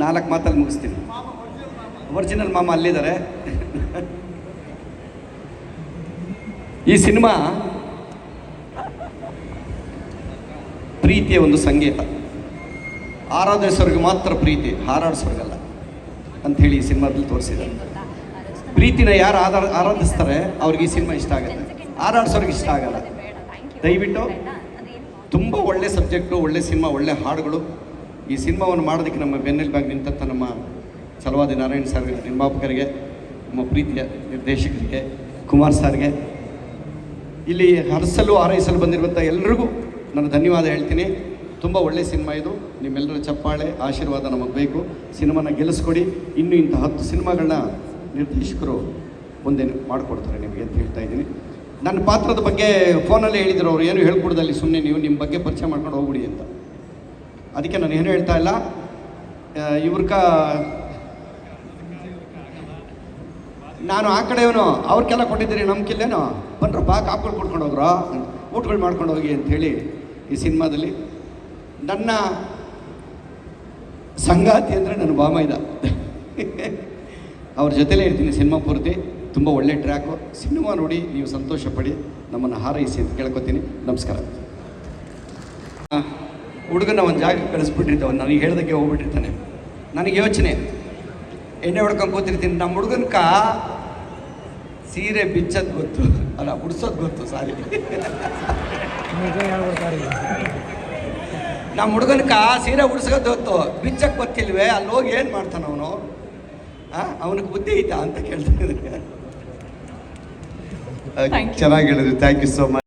ನಾಲ್ಕು ಮಾತಲ್ಲಿ ಮುಗಿಸ್ತೀನಿ. ಒರಿಜಿನಲ್ ಮಾಮ ಅಲ್ಲಿದ್ದಾರೆ. ಈ ಸಿನಿಮಾ ಪ್ರೀತಿಯ ಒಂದು ಸಂಗೀತ. ಆರಾಧಿಸೋರಿಗೆ ಮಾತ್ರ ಪ್ರೀತಿ, ಹಾರಾಡಿಸೋರ್ಗಲ್ಲ ಅಂಥೇಳಿ ಈ ಸಿನಿಮಾದಲ್ಲಿ ತೋರಿಸಿದ್ದಾರೆ. ಪ್ರೀತಿನ ಯಾರು ಆಧಾರ ಆರಾಧಿಸ್ತಾರೆ ಅವ್ರಿಗೆ ಈ ಸಿನಿಮಾ ಇಷ್ಟ ಆಗುತ್ತೆ. ಹಾರಾಡಿಸೋರಿಗೆ ಇಷ್ಟ ಆಗಲ್ಲ. ದಯವಿಟ್ಟು ತುಂಬ ಒಳ್ಳೆ ಸಬ್ಜೆಕ್ಟು, ಒಳ್ಳೆ ಸಿನಿಮಾ, ಒಳ್ಳೆ ಹಾಡುಗಳು ಈ ಸಿನಿಮಾವನ್ನು ಮಾಡೋದಕ್ಕೆ ನಮ್ಮ ಬೆನ್ನೆಲುಬಾಗಿ ನಿಂತಂಥ ನಮ್ಮ ಸಲವಾದಿ ನಾರಾಯಣ್ ಸರ್ ನಿರ್ಮಾಪಕರಿಗೆ, ನಮ್ಮ ಪ್ರೀತಿಯ ನಿರ್ದೇಶಕರಿಗೆ, ಕುಮಾರ್ ಸರ್ಗೆ ಇಲ್ಲಿ ಹರಸಲು ಆರೈಸಲು ಬಂದಿರುವಂಥ ಎಲ್ಲರಿಗೂ ನಾನು ಧನ್ಯವಾದ ಹೇಳ್ತೀನಿ. ತುಂಬ ಒಳ್ಳೆಯ ಸಿನಿಮಾ ಇದು. ನಿಮ್ಮೆಲ್ಲರ ಚಪ್ಪಾಳೆ, ಆಶೀರ್ವಾದ ನಮಗೆ ಬೇಕು. ಸಿನಿಮಾನ ಗೆಲ್ಲಿಸ್ಕೊಡಿ. ಇನ್ನೂ ಇಂಥ ಹತ್ತು ಸಿನಿಮಾಗಳನ್ನ ನಿರ್ದೇಶಕರು ಮುಂದೆ ಮಾಡಿಕೊಡ್ತಾರೆ ನಿಮಗೆ ಅಂತ ಹೇಳ್ತಾ ಇದ್ದೀನಿ. ನನ್ನ ಪಾತ್ರದ ಬಗ್ಗೆ ಫೋನಲ್ಲಿ ಹೇಳಿದ್ರು ಅವರು. ಏನು ಹೇಳ್ಕೊಡ್ದಲ್ಲಿ ಸುಮ್ಮನೆ ನೀವು ನಿಮ್ಮ ಬಗ್ಗೆ ಪರಿಚಯ ಮಾಡ್ಕೊಂಡು ಹೋಗ್ಬಿಡಿ ಅಂತ. ಅದಕ್ಕೆ ನಾನು ಏನು ಹೇಳ್ತಾ ಇಲ್ಲ. ಇವ್ರಕ ನಾನು ಆ ಕಡೆಯವನು ಅವ್ರಿಗೆಲ್ಲ ಕೊಟ್ಟಿದ್ದೀರಿ ಬಂದ್ರ ಬನ್ರಪ್ಪ ಕಾಪ್ಗಳು ಕೊಡ್ಕೊಂಡು ಹೋಗ್ರ ಊಟಗಳು ಮಾಡ್ಕೊಂಡು ಹೋಗಿ ಅಂಥೇಳಿ ಈ ಸಿನಿಮಾದಲ್ಲಿ. ನನ್ನ ಸಂಗಾತಿ ಅಂದರೆ ನನ್ನ ಬಾಮೈದ ಅವ್ರ ಜೊತೆಲೇ ಇರ್ತೀನಿ ಸಿನಿಮಾ ಪೂರ್ತಿ. ತುಂಬ ಒಳ್ಳೆ ಟ್ರ್ಯಾಕು. ಸಿನಿಮಾ ನೋಡಿ ನೀವು ಸಂತೋಷ ಪಡಿ. ನಮ್ಮನ್ನು ಹಾರೈಸಿ ಅಂತ ಕೇಳ್ಕೊತೀನಿ. ನಮಸ್ಕಾರ. ಹುಡುಗನ ಒಂದು ಜಾಗಕ್ಕೆ ಕಳಿಸ್ಬಿಟ್ಟಿರ್ತಾವೆ ನನಗೆ ಹೇಳ್ದಕ್ಕೆ ಹೋಗ್ಬಿಟ್ಟಿರ್ತಾನೆ. ನನಗೆ ಯೋಚನೆ ಎಣ್ಣೆ ಹೊಡ್ಕೊಂಡು ಕೂತಿರ್ತೀನಿ. ನಮ್ಮ ಹುಡುಗನ್ಕ ಸೀರೆ ಬಿಚ್ಚೋದು ಗೊತ್ತು. ಅಲ್ಲ ಉಡ್ಸೋದು ಗೊತ್ತು ಸಾರಿ. ನಮ್ಮ ಹುಡುಗನ್ಕ ಸೀರೆ ಉಡ್ಸೋದು ಗೊತ್ತು. ಬಿಚ್ಚಕ್ಕೆ ಗೊತ್ತಿಲ್ವೇ ಅಲ್ಲಿ ಹೋಗಿ ಏನು ಮಾಡ್ತಾನ ಅವನು? ಅವನಿಗೆ ಬುದ್ಧಿ ಐತಾ ಅಂತ ಕೇಳ್ತಾ ಇದ್ದೀನಿ. Thank ಚೆನ್ನಾಗಿ ಹೇಳಿದ್ರಿ. Thank you so much